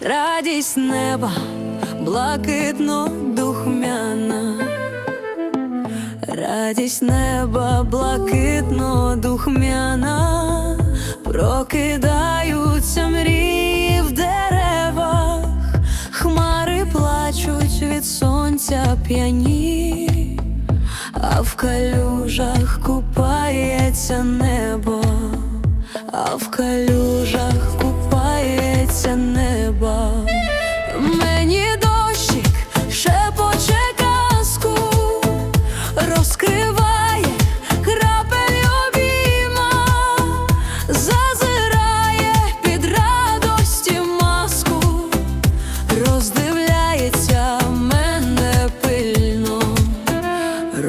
радість неба, блакитно духмяна, радість неба, блакитно духмяна, прокидаються мрії в деревах, хмари плачуть від сонця п'яні, а в калюжах купається небо, а в калюжах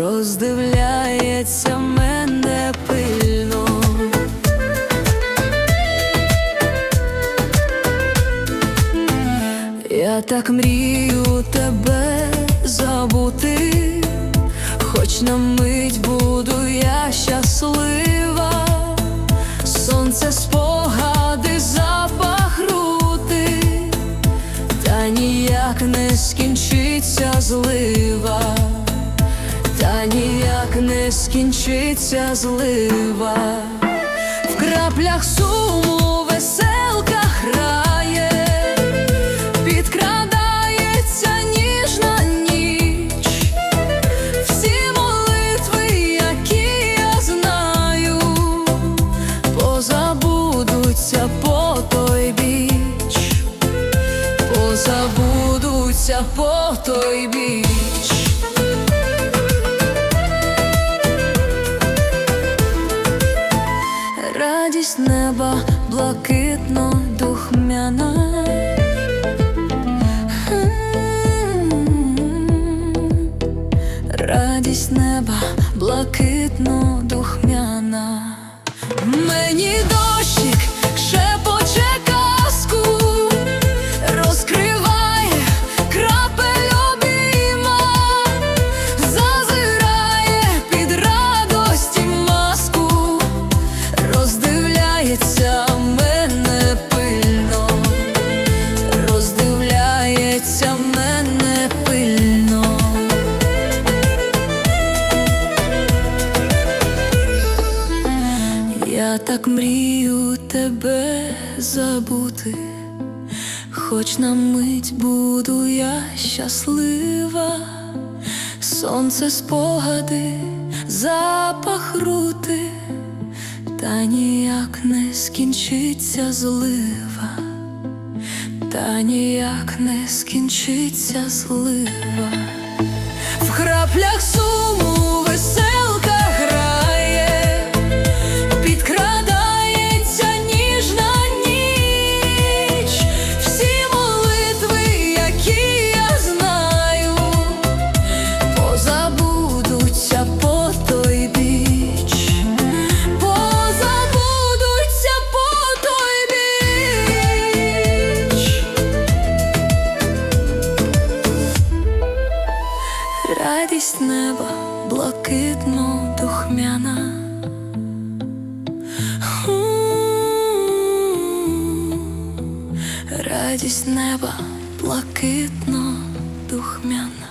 роздивляється мене пильно. Я так мрію тебе забути, хоч на мить буду я щаслива, сонце спогади ніяк не скінчиться злива, в краплях суму Радість неба блакитно духмяна. Мені дощик так мрію тебе забути, хоч на мить буду я щаслива, сонце спогади, запах рути, та ніяк не скінчиться злива, та ніяк не скінчиться злива. Радість неба блакитно духмяна. Радість неба блакитно духмяна.